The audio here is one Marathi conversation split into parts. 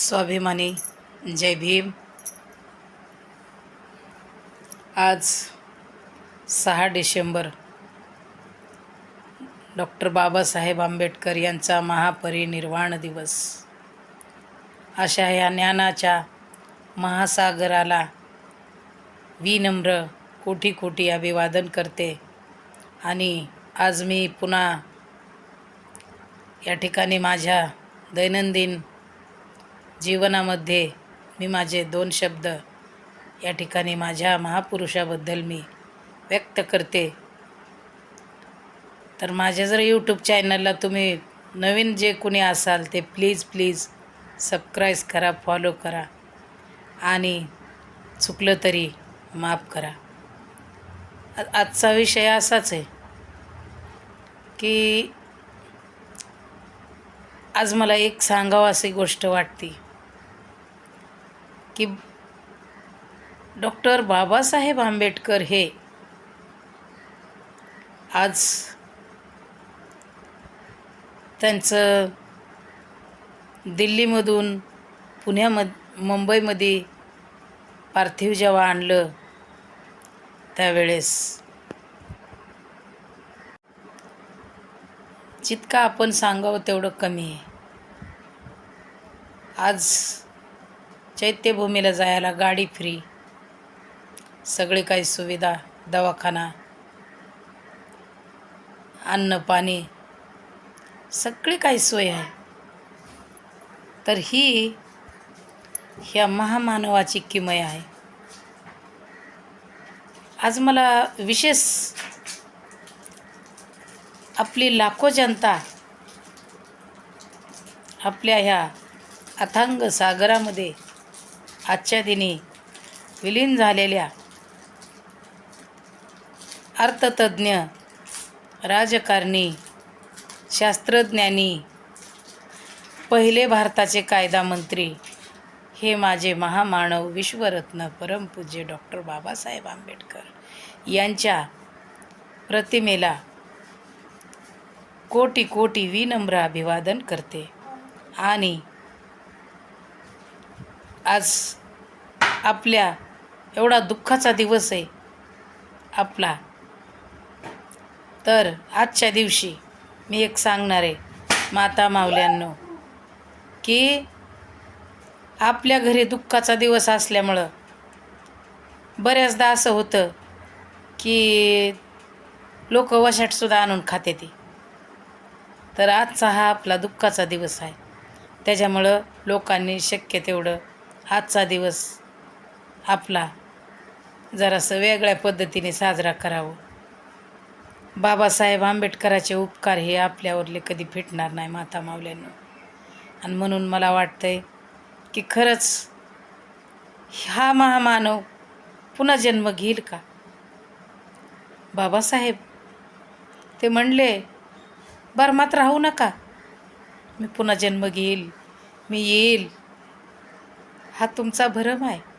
स्वाभिमानी. जय भीम. आज सहा डिसेंबर. डॉक्टर बाबासाहेब आंबेडकर यांचा महापरिनिर्वाण दिवस. अशा या ज्ञानाच्या महासागराला विनम्र कोटी कोटी अभिवादन करते. आणि आज मी पुन्हा या ठिकाणी माझ्या दैनंदिन जीवनामध्ये मी माझे दोन शब्द या ठिकाणी माझ्या महापुरुषाबद्दल मी व्यक्त करते. तर माझ्या जर यूट्यूब चॅनलला तुम्ही नवीन जे कोणी असाल ते प्लीज प्लीज सबस्क्राईब करा फॉलो करा आणि चुकलं तरी माफ करा. आजचा विषय असाच आहे की आज मला एक सांगावं अशी गोष्ट वाटते. की डॉक्टर बाबासाहेब आंबेडकर हे आज त्यांचं दिल्लीमधून पुण्यामध मुंबईमध्ये पार्थिव जेव्हा आणलं त्यावेळेस जितका आपण सांगावं तेवढं कमी आहे. आज चैत्यभूमीला जायला गाडी फ्री सगळी काही सुविधा दवाखाना अन्न पाणी सगळी काही सोय आहे. तर ही ह्या महामानवाची किमय आहे. आज मला विशेष आपली लाखो जनता आपल्या ह्या अथांग सागरामध्ये आजच्या दिनी विलीन झालेल्या अर्थतज्ज्ञ राजकारणी शास्त्रज्ञानी पहिले भारताचे कायदा मंत्री हे माझे महामानव विश्वरत्न परमपूज्य डॉक्टर बाबासाहेब आंबेडकर यांच्या प्रतिमेला कोटी कोटी विनम्र अभिवादन करते. आणि आज आपल्या एवढा दुःखाचा दिवस आहे आपला. तर आजच्या दिवशी मी एक सांगणार आहे माता मावल्यांनो की आपल्या घरी दुःखाचा दिवस असल्यामुळं बऱ्याचदा असं होतं की लोक वशाटसुद्धा आणून खाते ती. तर आजचा हा आपला दुःखाचा दिवस आहे. त्याच्यामुळं लोकांनी शक्य तेवढं आजचा दिवस आपला जरासं वेगळ्या पद्धतीने साजरा करावं. बाबासाहेब आंबेडकराचे उपकार हे आपल्यावरले कधी फिटणार नाही माता मावल्यानं आणि म्हणून मला वाटतंय की खरंच हा महामानव पुन्हा जन्म घेईल का? बाबासाहेब ते म्हणले बरमात राहू नका. मी पुन्हा जन्म घेईल मी येईल. हा तुमचा भरम आहे.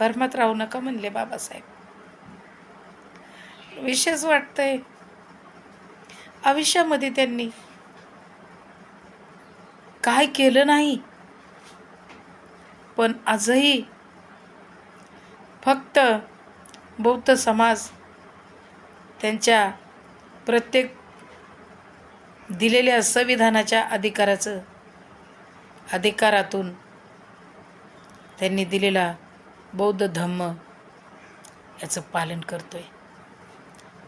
धर्मात राहू नका म्हणले बाबासाहेब. विशेष वाटतंय आयुष्यामध्ये त्यांनी काय केलं नाही. पण आजही फक्त बौद्ध समाज त्यांच्या प्रत्येक दिलेल्या संविधानाच्या अधिकाराचं अधिकारातून त्यांनी दिलेला बौद्ध धम्म याचं पालन करतोय.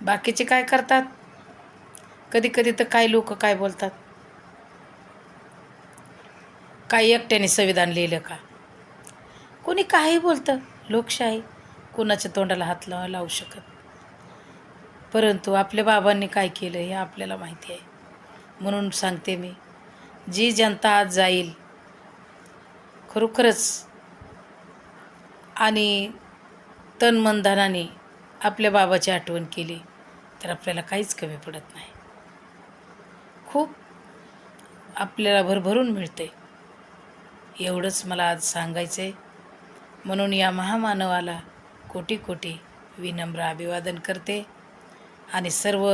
बाकीचे काय करतात? कधी कधी तर काही लोक काय बोलतात? काही एकट्याने संविधान लिहिलं का? कोणी काही बोलतं लोकशाही कोणाच्या तोंडाला हात लावा लावू शकत. परंतु आपल्या बाबांनी काय केलं हे आपल्याला माहिती आहे. म्हणून सांगते मी जी जनता आज जाईल खरोखरच आणि तन मनधनाने आपल्या बाबाची आठवण केली तर आपल्याला काहीच कमी पडत नाही. खूप आपल्याला भरभरून मिळते. एवढंच मला आज सांगायचं आहे म्हणून या महामानवाला कोटी कोटी विनम्र अभिवादन करते आणि सर्व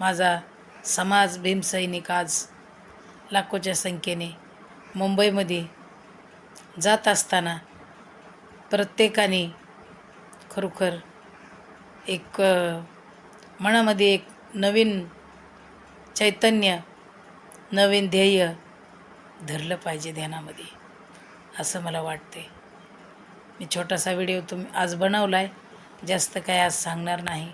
माझा समाज भीमसैनिक आज लाखोच्या संख्येने मुंबईमध्ये जात असताना प्रत्येकाने खरोखर एक मनामध्ये एक नवीन चैतन्य नवीन ध्येय धरलं पाहिजे ध्यानामध्ये असं मला वाटते. मी छोटासा व्हिडिओ तुम्ही आज बनवला आहे जास्त काय आज सांगणार नाही.